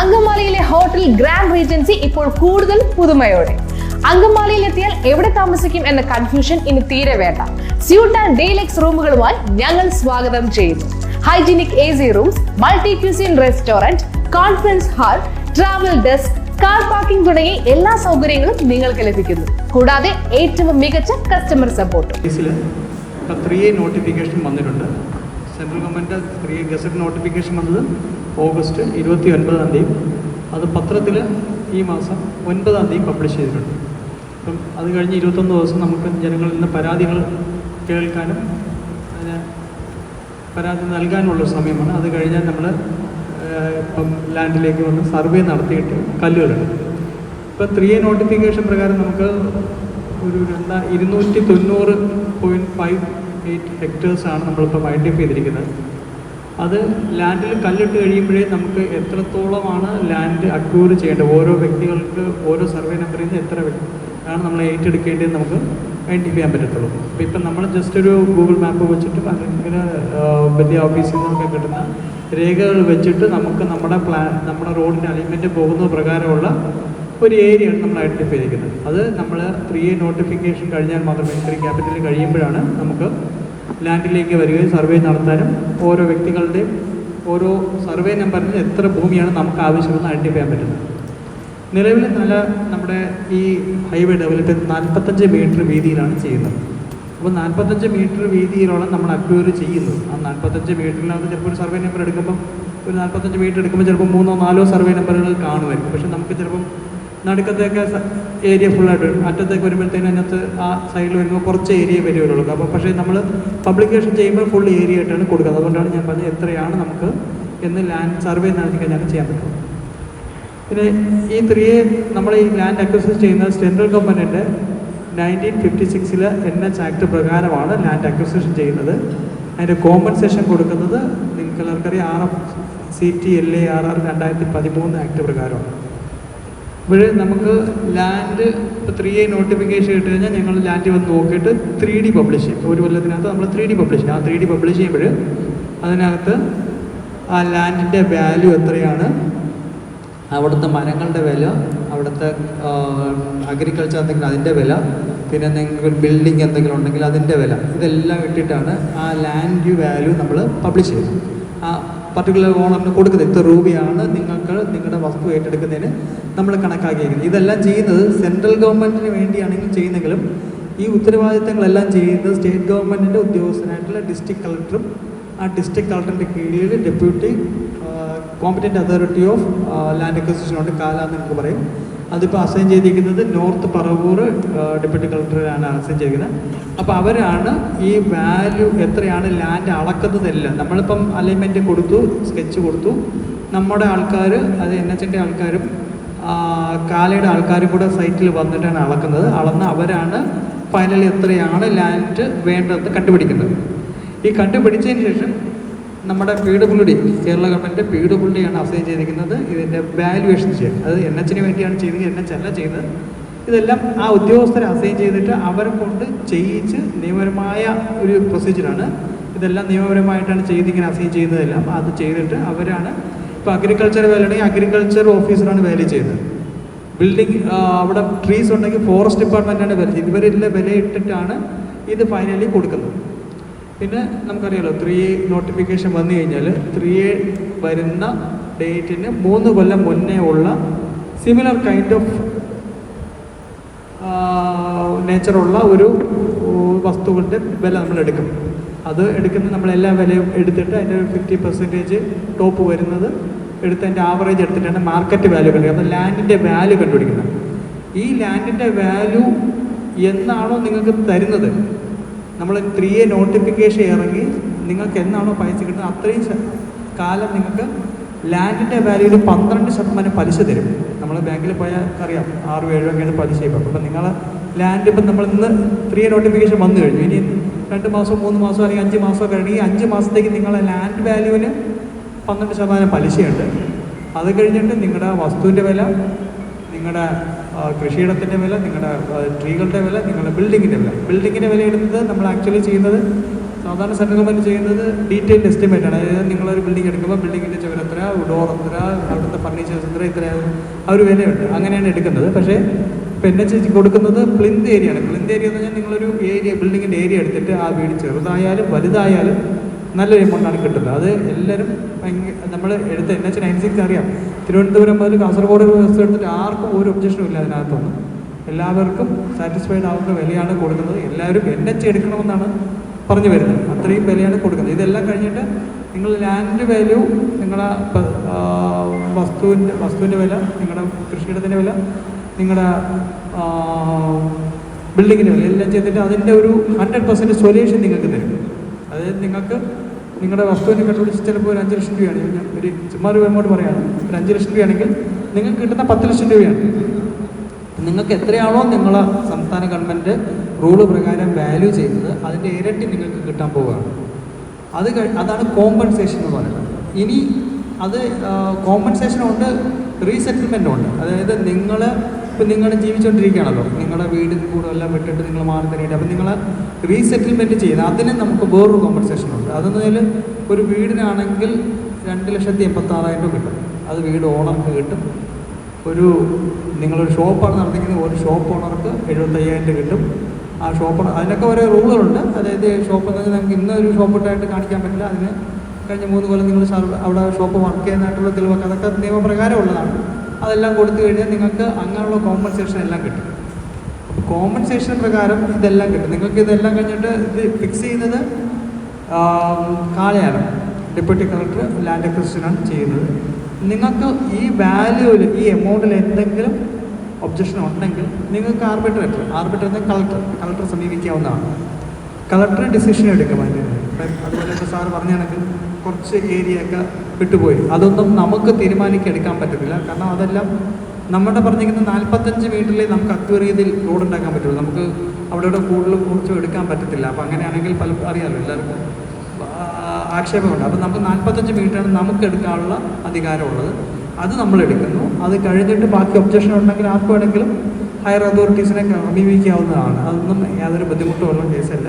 അങ്കമാലിയിലെ hotel grand Regency ഇപ്പോൾ കൂടുതൽ പുതുമയോടെ. അങ്കമാലിയിൽ എത്തിയാൽ എവിടെ താമസിക്കും എന്ന കൺഫ്യൂഷൻ ഇനി തീരെ വേണ്ട. സ്യൂട്ട് ആൻഡ് ഡീലക്സ് റൂമുകളുമായി ഞങ്ങൾ സ്വാഗതം ചെയ്യുന്നു. Hygienic A C rooms multi cuisine restaurant conference hall travel desk car parking തുടങ്ങി എല്ലാ സൗകര്യങ്ങളും നിങ്ങൾക്ക് ലഭിക്കുന്നു. കൂടാതെ ഏറ്റവും മികച്ച കസ്റ്റമർ സപ്പോർട്ട് നോട്ടിഫിക്കേഷൻ വന്നിട്ടുണ്ട്. Central government three gazette notification വന്നത് ഓഗസ്റ്റ് ഇരുപത്തി ഒൻപതാം തീയതി. അത് പത്രത്തിൽ ഈ മാസം ഒൻപതാം തീയതി പബ്ലിഷ് ചെയ്തിട്ടുണ്ട്. അപ്പം അത് കഴിഞ്ഞ് ഇരുപത്തൊന്ന് ദിവസം നമുക്ക് ജനങ്ങളിൽ നിന്ന് പരാതികൾ കേൾക്കാനും അതിന് പരാതി നൽകാനുള്ള സമയമാണ്. അത് കഴിഞ്ഞാൽ നമ്മൾ ഇപ്പം ലാൻഡിലേക്ക് വന്ന് സർവേ നടത്തിയിട്ട് കല്ലുകളുണ്ട്. ഇപ്പം ത്രീ എ നോട്ടിഫിക്കേഷൻ പ്രകാരം നമുക്ക് ഒരു രണ്ടാ ഇരുന്നൂറ്റി തൊണ്ണൂറ് പോയിന്റ് ഫൈവ് എയ്റ്റ് ഹെക്ടേഴ്സാണ് നമ്മളിപ്പോൾ ഐഡന്റിഫൈ ചെയ്തിരിക്കുന്നത്. അത് ലാൻഡിൽ കല്ലിട്ട് കഴിയുമ്പോഴേ നമുക്ക് എത്രത്തോളമാണ് ലാൻഡ് അക്യൂർ ചെയ്യേണ്ടത്? ഓരോ വ്യക്തികൾക്ക് ഓരോ സർവേ നമ്പറിൽ നിന്ന് എത്ര ആണ് നമ്മൾ ഏറ്റെടുക്കേണ്ടത് നമുക്ക് ഐഡന്റിഫൈ ചെയ്യാൻ പറ്റത്തുള്ളൂ. അപ്പോൾ ഇപ്പം നമ്മൾ ജസ്റ്റ് ഒരു ഗൂഗിൾ മാപ്പ് വെച്ചിട്ട് അല്ലെങ്കിൽ വലിയ ഓഫീസിൽ നിന്നൊക്കെ കിട്ടുന്ന രേഖകൾ വെച്ചിട്ട് നമുക്ക് നമ്മുടെ പ്ലാൻ നമ്മുടെ റോഡിന്റെ അലൈൻമെന്റ് പോകുന്ന പ്രകാരമുള്ള ഒരു ഏരിയയാണ് നമ്മൾ ഐഡന്റിഫൈ ചെയ്തിരിക്കുന്നത്. അത് നമ്മൾ ത്രീ എ നോട്ടിഫിക്കേഷൻ കഴിഞ്ഞാൽ മാത്രമേ ത്രീ ക്യാപിറ്റലിൽ കഴിയുമ്പോഴാണ് നമുക്ക് ലാൻഡിലേക്ക് വരികയും സർവേ നടത്താനും ഓരോ വ്യക്തികളുടെയും ഓരോ സർവേ നമ്പറിന് എത്ര ഭൂമിയാണ് നമുക്ക് ആവശ്യമെന്ന് ഐഡന്റിഫൈ ചെയ്യാൻ പറ്റുന്നത്. നിലവിൽ നല്ല നമ്മുടെ ഈ ഹൈവേ ഡെവലപ്മെന്റ് നാൽപ്പത്തഞ്ച് മീറ്റർ വീതിയിലാണ് ചെയ്യുന്നത്. അപ്പോൾ നാൽപ്പത്തഞ്ച് മീറ്റർ വീതിയിലാണ് നമ്മൾ അക്വയർ ചെയ്യുന്നു. ആ നാൽപ്പത്തഞ്ച് മീറ്ററിനകത്ത് ചിലപ്പോൾ ഒരു സർവേ നമ്പർ എടുക്കുമ്പം ഒരു നാൽപ്പത്തഞ്ച് മീറ്റർ എടുക്കുമ്പോൾ ചിലപ്പോൾ മൂന്നോ നാലോ സർവേ നമ്പറുകൾ കാണുമായിരിക്കും. പക്ഷേ നമുക്ക് ചിലപ്പം നടുക്കത്തേക്ക് ഏരിയ ഫുള്ളായിട്ട് വരും. അറ്റത്തേക്ക് വരുമ്പോഴത്തേനും അതിനകത്ത് ആ സൈഡിൽ വരുമ്പോൾ കുറച്ച് ഏരിയ വരുള്ളൂ അപ്പോൾ പക്ഷേ നമ്മൾ പബ്ലിക്കേഷൻ ചെയ്യുമ്പോൾ ഫുൾ ഏരിയ ആയിട്ടാണ് കൊടുക്കുന്നത്. അതുകൊണ്ടാണ് ഞാൻ പറഞ്ഞത് എത്രയാണ് നമുക്ക് എന്ന് ലാൻഡ് സർവേ നടത്തി കഴിഞ്ഞാൽ ചെയ്യാൻ പറ്റും പിന്നെ ഈ ത്രീയെ നമ്മൾ ഈ ലാൻഡ് അക്വസൈസ് ചെയ്യുന്നത് സെൻട്രൽ ഗവൺമെന്റിന്റെ നയന്റീൻ ഫിഫ്റ്റി സിക്സിലെ എൻ എച്ച് ആക്ട് പ്രകാരമാണ് ലാൻഡ് അക്വസേഷൻ ചെയ്യുന്നത്. അതിന്റെ കോമ്പൻസേഷൻ കൊടുക്കുന്നത് നിങ്ങൾക്ക് എല്ലാവർക്കറിയാം R F C T L A R R രണ്ടായിരത്തി പതിമൂന്ന് ആക്ട് പ്രകാരമാണ്. അപ്പോൾ നമുക്ക് ലാൻഡ് ഇപ്പോൾ ത്രീ എ നോട്ടിഫിക്കേഷൻ ഇട്ട് കഴിഞ്ഞാൽ ഞങ്ങൾ ലാൻഡ് വന്ന് നോക്കിയിട്ട് ത്രീ ഡി പബ്ലിഷ് ചെയ്യും. ഒരു കൊല്ലത്തിനകത്ത് നമ്മൾ ത്രീ ഡി പബ്ലിഷ് ചെയ്യും. ആ ത്രീ ഡി പബ്ലിഷ് ചെയ്യുമ്പോൾ അതിനകത്ത് ആ ലാൻഡിന്റെ വാല്യൂ എത്രയാണ്? അവിടുത്തെ മരങ്ങളുടെ വില അവിടുത്തെ അഗ്രികൾച്ചർ എന്തെങ്കിലും അതിന്റെ വില പിന്നെ എന്തെങ്കിലും ബിൽഡിംഗ് എന്തെങ്കിലും ഉണ്ടെങ്കിൽ അതിന്റെ വില ഇതെല്ലാം ഇട്ടിട്ടാണ് ആ ലാൻഡ് വാല്യൂ നമ്മൾ പബ്ലിഷ് ചെയ്യുന്നത്. പർട്ടിക്കുലർ ഓണറിന് കൊടുക്കുന്നത്. ഇത്ര രൂപയാണ് നിങ്ങൾക്ക് നിങ്ങളുടെ വസ്തു ഏറ്റെടുക്കുന്നതിന് നമ്മൾ കണക്കാക്കിയിരിക്കുന്നത്. ഇതെല്ലാം ചെയ്യുന്നത് സെൻട്രൽ ഗവൺമെന്റിന് വേണ്ടിയാണെങ്കിൽ ചെയ്യുന്നെങ്കിലും ഈ ഉത്തരവാദിത്തങ്ങളെല്ലാം ചെയ്യുന്നത് സ്റ്റേറ്റ് ഗവൺമെന്റിന്റെ ഉദ്യോഗസ്ഥനായിട്ടുള്ള ഡിസ്ട്രിക്ട് കളക്ടറും ആ ഡിസ്ട്രിക്ട് കളക്ടറിന്റെ കീഴിൽ deputy competent authority of land acquisition ഉണ്ട് കാല എന്ന് നമുക്ക് പറയും. അതിപ്പോൾ അസൈൻ ചെയ്തിരിക്കുന്നത് നോർത്ത് പറവൂർ ഡെപ്യൂട്ടി കളക്ടറാണ് അസൈൻ ചെയ്തിരിക്കുന്നത്. അപ്പോൾ അവരാണ് ഈ വാല്യൂ എത്രയാണ് ലാൻഡ് അളക്കുന്നതെല്ലാം. നമ്മളിപ്പം അലൈൻമെന്റ് കൊടുത്തു സ്കെച്ച് കൊടുത്തു. നമ്മുടെ ആൾക്കാർ അത് എൻ എച്ചിന്റെ ആൾക്കാരും കാലയുടെ ആൾക്കാരും കൂടെ സൈറ്റിൽ വന്നിട്ടാണ് അളക്കുന്നത്. അളന്ന് അവരാണ് ഫൈനലി എത്രയാണ് ലാൻഡ് വേണ്ടതെന്ന് കണ്ടുപിടിക്കുന്നത്. ഈ കണ്ടുപിടിച്ചതിന് ശേഷം നമ്മുടെ P W D Kerala government P W D ആണ് അസൈൻ ചെയ്തിരിക്കുന്നത്. ഇതിന്റെ വാല്യുവേഷൻ ചെയ്യാൻ അത് എൻ എച്ചിന് വേണ്ടിയാണ് ചെയ്തത് എൻ എച്ച് അല്ല ചെയ്തത്. ഇതെല്ലാം ആ ഉദ്യോഗസ്ഥരെ അസൈൻ ചെയ്തിട്ട് അവരെ കൊണ്ട് ചെയ്യിച്ച് നിയമപരമായ ഒരു പ്രൊസീജിയറാണ് ഇതെല്ലാം നിയമപരമായിട്ടാണ് ചെയ്തിങ്ങനെ അസൈൻ ചെയ്യുന്നതെല്ലാം അത് ചെയ്തിട്ട് അവരാണ് ഇപ്പോൾ അഗ്രികൾച്ചർ വേലയാണെങ്കിൽ അഗ്രികൾച്ചർ ഓഫീസറാണ് വേല ചെയ്യുന്നത് ബിൽഡിംഗ് അവിടെ ട്രീസ് ഉണ്ടെങ്കിൽ ഫോറസ്റ്റ് ഡിപ്പാർട്ട്മെന്റാണ് വില ഇവരെല്ലാം വിലയിട്ടിട്ടാണ് ഇത് ഫൈനലി കൊടുക്കുന്നത്. പിന്നെ നമുക്കറിയാലോ ത്രീ നോട്ടിഫിക്കേഷൻ വന്നു കഴിഞ്ഞാൽ ത്രീ വരുന്ന ഡേറ്റിന് മൂന്ന് കൊല്ലം മുന്നേ ഉള്ള സിമിലർ കൈൻഡ് ഓഫ് നേച്ചറുള്ള ഒരു വസ്തുക്കളുടെ വില നമ്മൾ എടുക്കും. അത് എടുക്കുന്ന നമ്മൾ എല്ലാ വിലയും എടുത്തിട്ട് അതിന്റെ ഒരു ഫിഫ്റ്റി പെർസെന്റേജ് ടോപ്പ് വരുന്നത് എടുത്ത് അതിന്റെ ആവറേജ് എടുത്തിട്ടാണ് മാർക്കറ്റ് വാല്യൂ കണ്ടുപിടിക്കുന്നത് അപ്പോൾ ലാൻഡിന്റെ വാല്യൂ കണ്ടുപിടിക്കുന്നത്. ഈ ലാൻഡിന്റെ വാല്യൂ എന്നാണോ നിങ്ങൾക്ക് തരുന്നത്? നമ്മൾ ത്രീ എ നോട്ടിഫിക്കേഷൻ ഇറങ്ങി നിങ്ങൾക്ക് എന്നാണോ പൈസ കിട്ടുന്നത് അത്രയും കാലം നിങ്ങൾക്ക് ലാൻഡിന്റെ വാല്യൂവിൽ പന്ത്രണ്ട് ശതമാനം പലിശ തരും. നമ്മൾ ബാങ്കിൽ പോയാൽ അറിയാം ആറ് ഏഴോ ഒക്കെയാണ് പലിശ ഇപ്പം. അപ്പം നിങ്ങൾ ലാൻഡ് ഇപ്പം നമ്മൾ ഇന്ന് ത്രീ നോട്ടിഫിക്കേഷൻ വന്നു കഴിഞ്ഞു. ഇനി രണ്ട് മാസം മൂന്ന് മാസം അല്ലെങ്കിൽ അഞ്ച് മാസം കഴിഞ്ഞ് ഈ അഞ്ച് മാസത്തേക്ക് നിങ്ങളെ ലാൻഡ് വാല്യൂവിന് പന്ത്രണ്ട് ശതമാനം പലിശയുണ്ട്. അത് കഴിഞ്ഞിട്ട് നിങ്ങളുടെ വസ്തുവിന്റെ വില നിങ്ങളുടെ കൃഷിയിടത്തിന്റെ വില നിങ്ങളുടെ ട്രീകളുടെ വില നിങ്ങളുടെ ബിൽഡിങ്ങിന്റെ വില. ബിൽഡിങ്ങിന്റെ വില നമ്മൾ ആക്ച്വലി ചെയ്യുന്നത് സാധാരണ സെൻട്രൽ ഗവൺമെന്റ് ചെയ്യുന്നത് ഡീറ്റെയിൽഡ് എസ്റ്റിമേറ്റ് ആണ്. അതായത് നിങ്ങളൊരു ബിൽഡിംഗ് എടുക്കുമ്പോൾ ബിൽഡിങ്ങിന്റെ ചുവരെത്ര ഡോർ എത്ര അവിടുത്തെ ഫർണിച്ചേഴ്സ് എത്ര ഇത്ര ആ ഒരു വിലയുണ്ട്. അങ്ങനെയാണ് എടുക്കുന്നത്. പക്ഷേ ഇപ്പം എൻ എച്ച് കൊടുക്കുന്നത് പ്ലിന്ത് ഏരിയ ആണ്. പ്ലിന്ത് ഏരിയ എന്ന് പറഞ്ഞാൽ നിങ്ങളൊരു ഏരിയ ബിൽഡിങ്ങിന്റെ ഏരിയ എടുത്തിട്ട് ആ വീട് ചെറുതായാലും വലുതായാലും നല്ലൊരു എമൗണ്ടാണ് കിട്ടുന്നത്. അത് എല്ലാവരും നമ്മൾ എടുത്ത് എൻ എച്ച് അറിയാം. തിരുവനന്തപുരം മുതൽ കാസർഗോഡ് ബസ് എടുത്തിട്ട് ആർക്കും ഒരു ഒബ്ജക്ഷനും ഇല്ല അതിനകത്തൊന്നും. എല്ലാവർക്കും സാറ്റിസ്ഫൈഡ് ആവുന്ന വിലയാണ് കൊടുക്കുന്നത്. എല്ലാവരും എൻ എച്ച് എടുക്കണമെന്നാണ് പറഞ്ഞു വരുന്നത്. അത്രയും വിലയാണ് കൊടുക്കുന്നത്. ഇതെല്ലാം കഴിഞ്ഞിട്ട് നിങ്ങൾ ലാൻഡ് വാല്യൂ നിങ്ങളുടെ വസ്തുവിന്റെ വസ്തുവിന്റെ വില നിങ്ങളുടെ കൃഷിയിടത്തിന്റെ വില നിങ്ങളുടെ ബിൽഡിങ്ങിന്റെ വില എല്ലാം ചെയ്തിട്ട് അതിന്റെ ഒരു ഹൺഡ്രഡ് പെർസെന്റ് സൊല്യൂഷൻ നിങ്ങൾക്ക് തരും. അതായത് നിങ്ങൾക്ക് നിങ്ങളുടെ വസ്തുവിനെ കണ്ടുപിടിച്ച് ചിലപ്പോൾ ഒരു അഞ്ച് ലക്ഷം രൂപയാണ്. ഞാൻ ഒരു ചുമ്മാ രൂപ എമൗണ്ട് പറയുകയാണ്. ഒരു അഞ്ച് ലക്ഷം രൂപയാണെങ്കിൽ നിങ്ങൾക്ക് കിട്ടുന്ന പത്ത് ലക്ഷം രൂപയാണ്. നിങ്ങൾക്ക് എത്രയാണോ നിങ്ങളെ സംസ്ഥാന ഗവൺമെന്റ് റൂൾ പ്രകാരം വാല്യൂ ചെയ്യുന്നത് അതിന്റെ ഇരട്ടി നിങ്ങൾക്ക് കിട്ടാൻ പോവുകയാണ്. അത് അതാണ് കോമ്പൻസേഷൻ എന്ന് പറയുന്നത്. ഇനി അത് കോമ്പൻസേഷൻ ഉണ്ട് റീസെറ്റിൽമെന്റ് ഉണ്ട്. അതായത് നിങ്ങൾ ഇപ്പം നിങ്ങൾ ജീവിച്ചുകൊണ്ടിരിക്കുകയാണല്ലോ നിങ്ങളുടെ വീട് കൂടെ എല്ലാം വിട്ടിട്ട് നിങ്ങൾ മാറി തരേണ്ടി. അപ്പം നിങ്ങൾ റീസെറ്റിൽമെന്റ് ചെയ്യുന്നത് അതിന് നമുക്ക് വേറൊരു കോമ്പൻസേഷൻ ഉണ്ട്. അതെന്ന് വെച്ചാൽ ഒരു വീടിനാണെങ്കിൽ രണ്ട് ലക്ഷത്തി എൺപത്താറായിരം രൂപ കിട്ടും. അത് വീട് ഓണർക്ക് കിട്ടും. ഒരു നിങ്ങളൊരു ഷോപ്പാണ് നടത്തിക്കുന്നത്. ഒരു ഷോപ്പ് ഓണർക്ക് എഴുപത്തയ്യായിരം രൂപ കിട്ടും. ആ ഷോപ്പ് അതിനൊക്കെ ഓരോ റൂളുകളുണ്ട് അതായത് ഷോപ്പ് എന്ന് പറഞ്ഞാൽ നമുക്ക് ഇന്നൊരു ഒരു ഷോപ്പ് ഇട്ടായിട്ട് കാണിക്കാൻ പറ്റില്ല. അതിന് കഴിഞ്ഞ മൂന്ന് കൊല്ലം നിങ്ങൾ അവിടെ ഷോപ്പ് വർക്ക് ചെയ്യുന്നതായിട്ടുള്ള തെളിവൊക്കെ അതൊക്കെ നിയമപ്രകാരം ഉള്ളതാണ്. അതെല്ലാം കൊടുത്തു കഴിഞ്ഞാൽ നിങ്ങൾക്ക് അങ്ങനെയുള്ള കോമ്പൻസേഷൻ എല്ലാം കിട്ടും. കോമ്പൻസേഷൻ പ്രകാരം ഇതെല്ലാം കിട്ടും. നിങ്ങൾക്ക് ഇതെല്ലാം കഴിഞ്ഞിട്ട് ഇത് ഫിക്സ് ചെയ്യുന്നത് കാളയാണ്. ഡെപ്യൂട്ടി കളക്ടർ ലാൻഡ് അക്വിസിഷനാണ് ചെയ്യുന്നത്. നിങ്ങൾക്ക് ഈ വാല്യൂവിൽ ഈ എമൗണ്ടിൽ എന്തെങ്കിലും ഒബ്ജക്ഷൻ ഉണ്ടെങ്കിൽ നിങ്ങൾക്ക് ആർബിട്രേറ്റർ ആർബിട്രേറ്റർ കളക്ടർ കളക്ടർ സമീപിക്കാവുന്നതാണ്. കളക്ടർ ഡിസിഷൻ എടുക്കും അതിന്. അതുപോലെ ഇപ്പോൾ സാറ് പറഞ്ഞാണെങ്കിൽ കുറച്ച് ഏരിയയൊക്കെ വിട്ടുപോയി. അതൊന്നും നമുക്ക് തീരുമാനിക്കെടുക്കാൻ പറ്റത്തില്ല. കാരണം അതെല്ലാം നമ്മുടെ പറഞ്ഞിരിക്കുന്ന നാൽപ്പത്തഞ്ച് മീറ്ററിൽ നമുക്ക് അക്വയർ ചെയ്ത് റോഡ് ഉണ്ടാക്കാൻ പറ്റുള്ളൂ. നമുക്ക് അവിടെ ഇവിടെ കൂടുതൽ കുറച്ചും എടുക്കാൻ പറ്റത്തില്ല. അപ്പോൾ അങ്ങനെയാണെങ്കിൽ പല അറിയാമല്ലോ എല്ലാവർക്കും. ആക്ഷേപമുണ്ട്. അപ്പോൾ നമുക്ക് നാൽപ്പത്തഞ്ച് മീറ്ററാണ് നമുക്ക് എടുക്കാനുള്ള അധികാരമുള്ളത് അത് നമ്മൾ എടുക്കുന്നു. അത് കഴിഞ്ഞിട്ട് ബാക്കി ഒബ്ജക്ഷൻ ഉണ്ടെങ്കിൽ ആർക്ക് വേണമെങ്കിലും ഹയർ അതോറിറ്റീസിനെ സമീപിക്കാവുന്നതാണ് അതൊന്നും യാതൊരു ബുദ്ധിമുട്ടുള്ള കേസല്ല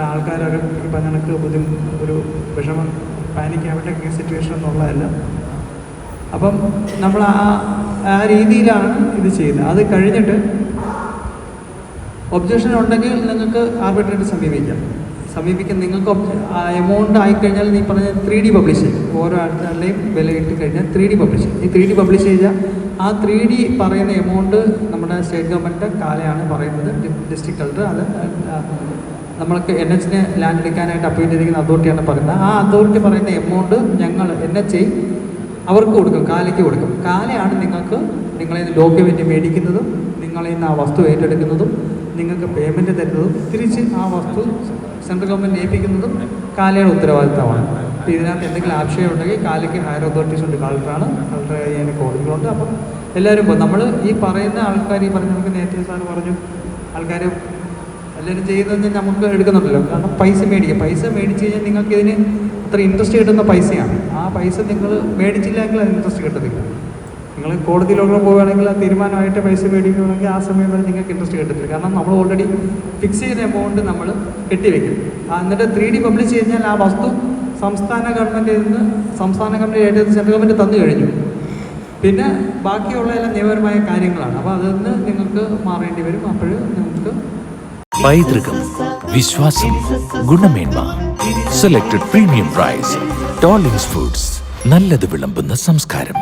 ആൾക്കാരൊക്കെ കണക്ക് ബുദ്ധിമുട്ട് ഒരു വിഷമം പാനിക് ആവേണ്ട സിറ്റുവേഷൻ എന്നുള്ളതല്ല അപ്പം നമ്മൾ ആ ആ രീതിയിലാണ് ഇത് ചെയ്യുന്നത്. അത് കഴിഞ്ഞിട്ട് ഒബ്ജക്ഷൻ ഉണ്ടെങ്കിൽ നിങ്ങൾക്ക് ആർബിട്രേറ്റ് സമീപിക്കാം. സമീപിക്കാൻ നിങ്ങൾക്ക് എമൗണ്ട് ആയിക്കഴിഞ്ഞാൽ നീ പറഞ്ഞ ത്രീ ഡി പബ്ലിഷ് ചെയ്യും. ഓരോ ആൾക്കാരുടെയും വില ഇട്ട് കഴിഞ്ഞാൽ ത്രീ ഡി പബ്ലിഷ് ചെയ്യും. ഈ ത്രീ ഡി പബ്ലിഷ് ചെയ്താൽ ആ ത്രീ ഡി പറയുന്ന എമൗണ്ട് നമ്മുടെ സ്റ്റേറ്റ് ഗവൺമെന്റ് കാലയാണ് പറയുന്നത്. ഡിസ്ട്രിക്ട് കളക്ടർ അത് നമ്മൾക്ക് എൻ എച്ചിന് ലാൻഡ് എടുക്കാനായിട്ട് അപ്പോയിന്റ് ചെയ്തിരിക്കുന്ന അതോറിറ്റിയാണ് പറയുന്നത്. ആ അതോറിറ്റി പറയുന്ന എമൗണ്ട് ഞങ്ങൾ എൻ എച്ച് ഐ അവർക്ക് കൊടുക്കും കാലയ്ക്ക് കൊടുക്കും. കാലയാണ് നിങ്ങൾക്ക് നിങ്ങളിൽ നിന്ന് ഡോക്യുമെന്റ് മേടിക്കുന്നതും നിങ്ങളിൽ നിന്ന് ആ വസ്തു ഏറ്റെടുക്കുന്നതും നിങ്ങൾക്ക് പേയ്മെന്റ് തരുന്നതും തിരിച്ച് ആ വസ്തു സെൻട്രൽ ഗവൺമെന്റ് ഏൽപ്പിക്കുന്നതും കാലയുടെ ഉത്തരവാദിത്തമാണ്. അപ്പോൾ ഇതിനകത്ത് എന്തെങ്കിലും ആശയം ഉണ്ടെങ്കിൽ കാലയ്ക്ക് ഹയർ അതോറിറ്റീസ് ഉണ്ട്. കളക്ടറാണ് കളക്ടർ അതിന് കോടതികളുണ്ട്. അപ്പം എല്ലാവരും നമ്മൾ ഈ പറയുന്ന ആൾക്കാർ ഈ പറഞ്ഞ നമുക്ക് നേരത്തെ പറഞ്ഞു ആൾക്കാർ എല്ലാവരും ചെയ്തതെന്ന് നമുക്ക് എടുക്കുന്നുണ്ടല്ലോ. കാരണം പൈസ മേടിക്കുക. പൈസ മേടിച്ച് കഴിഞ്ഞാൽ നിങ്ങൾക്ക് ഇതിന് അത്ര ഇൻട്രസ്റ്റ് കിട്ടുന്ന പൈസയാണ്. ആ പൈസ നിങ്ങൾ മേടിച്ചില്ലെങ്കിൽ അത് ഇൻട്രസ്റ്റ് കിട്ടത്തില്ല. നിങ്ങൾ കോടതിയിലൊക്കെ പോവുകയാണെങ്കിൽ ആ തീരുമാനമായിട്ട് പൈസ മേടിക്കുകയാണെങ്കിൽ ആ സമയം വരെ നിങ്ങൾക്ക് ഇൻട്രസ്റ്റ് കിട്ടത്തില്ല. കാരണം നമ്മൾ ഓൾറെഡി ഫിക്സ് ചെയ്ത എമൗണ്ട് നമ്മൾ കെട്ടിവെക്കും. എന്നിട്ട് ത്രീ ഡി പബ്ലിഷ് കഴിഞ്ഞാൽ ആ വസ്തു സംസ്ഥാന ഗവൺമെന്റിൽ നിന്ന് സംസ്ഥാന ഗവൺമെന്റ് ഏറ്റെടുത്ത് സെൻട്രൽ ഗവൺമെന്റ് തന്നു കഴിഞ്ഞു. പിന്നെ ബാക്കിയുള്ള എല്ലാം നിയമപരമായ കാര്യങ്ങളാണ്. അപ്പോൾ അതിൽ നിന്ന് നിങ്ങൾക്ക് മാറേണ്ടി വരും. അപ്പോൾ നിങ്ങൾക്ക് പൈതൃകം വിശ്വാസം ഗുണമേന്മ selected premium rice tolling foods നല്ലത് വിളമ്പുന്ന സംസ്കാരം.